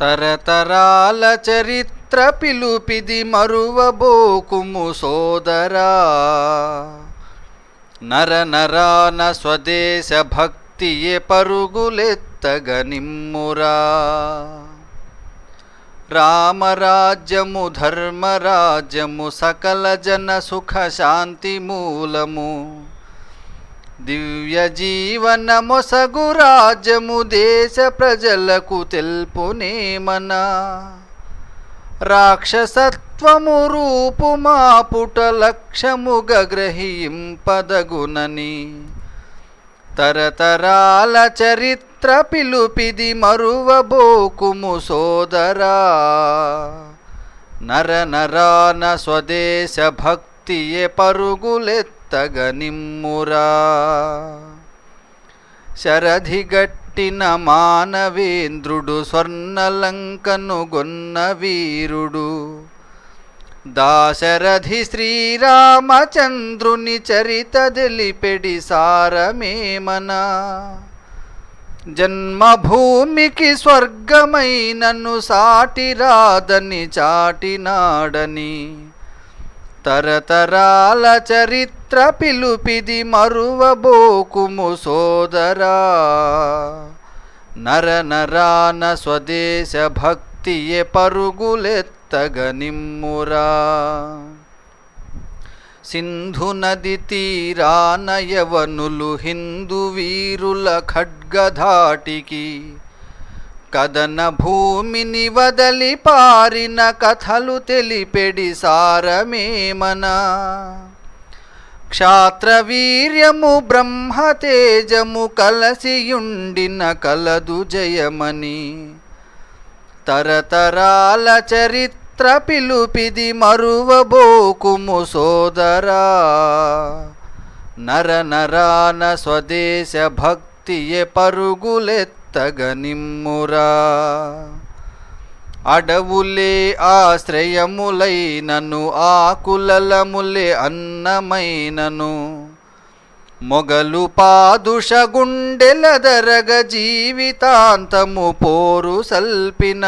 తరతరాల చరిత్ర పిలుపిది మరువబోకుము సోదరా. నర నరాన స్వదేశ భక్తియే పరుగులెత్తగనిమ్మురా రామరాజ్యము ధర్మరాజ్యము సకల జన సుఖ శాంతి మూలము. దివ్య జీవన మొసగు రాజ్యము దేశ ప్రజలకు తెలుపునేమనా రాక్షసత్వము రూపు మాపుట లక్ష్యముగ గ్రహింపదగునని తరతరాల చరిత్ర పిలుపిది మరువబోకుము సోదరా. నర నరాన స్వదేశ భక్తియే పరుగులెత్తగనిమ్మురా శరధిగట్టిన మానవేంద్రుడు స్వర్ణలంకను గొన్న వీరుడు. దాశరథి శ్రీరామచంద్రుని చరిత తెలిపెడి సారమేమనా. జన్మభూమికి స్వర్గమైనను సాటిరాదని చాటినాడని తరతరాల చరిత్ర పిలుపిది మరువబోకుము సోదరా. నర నరాన స్వదేశ భక్తియే పరుగులెత్తగనిమ్మురా సింధు నది తీరాన యవనులు హిందూ వీరుల ఖడ్గధాటికి కదన భూమిని వదలి పారిన కథలు తెలిపెడి సారమేమనా? క్షాత్రవీర్యము బ్రహ్మతేజము కలసియుండిన కలదు జయమని. తరతరాల చరిత్ర పిలుపిది మరువబోకుము సోదరా. నర నరాన స్వదేశ భక్తియే పరుగులెత్తగనిమ్మురా అడవులే ఆశ్రయములైనను ఆకులలములే అన్నమైనను. మొగలు పాదుష గుండెలదరగ జీవితాంతము పోరు సల్పిన.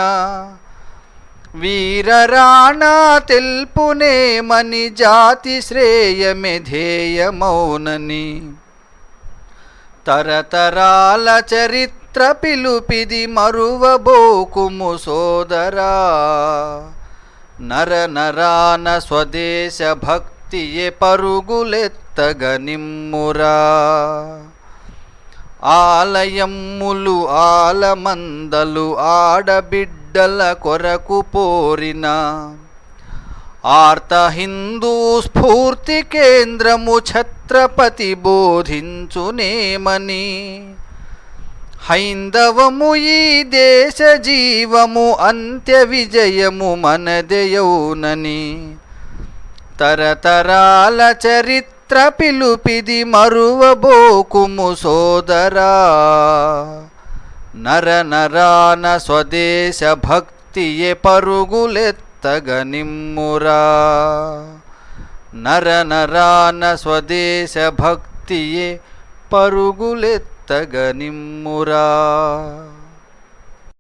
వీరరాణా తెల్పునేమని జాతి శ్రేయమెధేయమౌనని తరతరాల చరిత్ర పిలుపిది మరువబోకుము సోదరా. నర నరాన స్వదేశ భక్తియే పరుగులెత్తగనిమ్మురా ఆలయమ్ములు ఆలమందలు ఆడబిడ్డల కొరకు పోరిన. ఆర్త హిందూ స్ఫూర్తి కేంద్రము ఛత్రపతి బోధించునేమని. హైందవము ఈ దేశ జీవము అంత్య విజయము మనదయౌనని. తరతరాల చరిత్ర పిలుపిది మరువబోకుము సోదరా. నర నరాన స్వదేశ భక్తియే పరుగులెత్తగనిమ్మురా. నర నరాన స్వదేశ భక్తియే పరుగులెత్త పరుగులెత్తగనిమ్మురా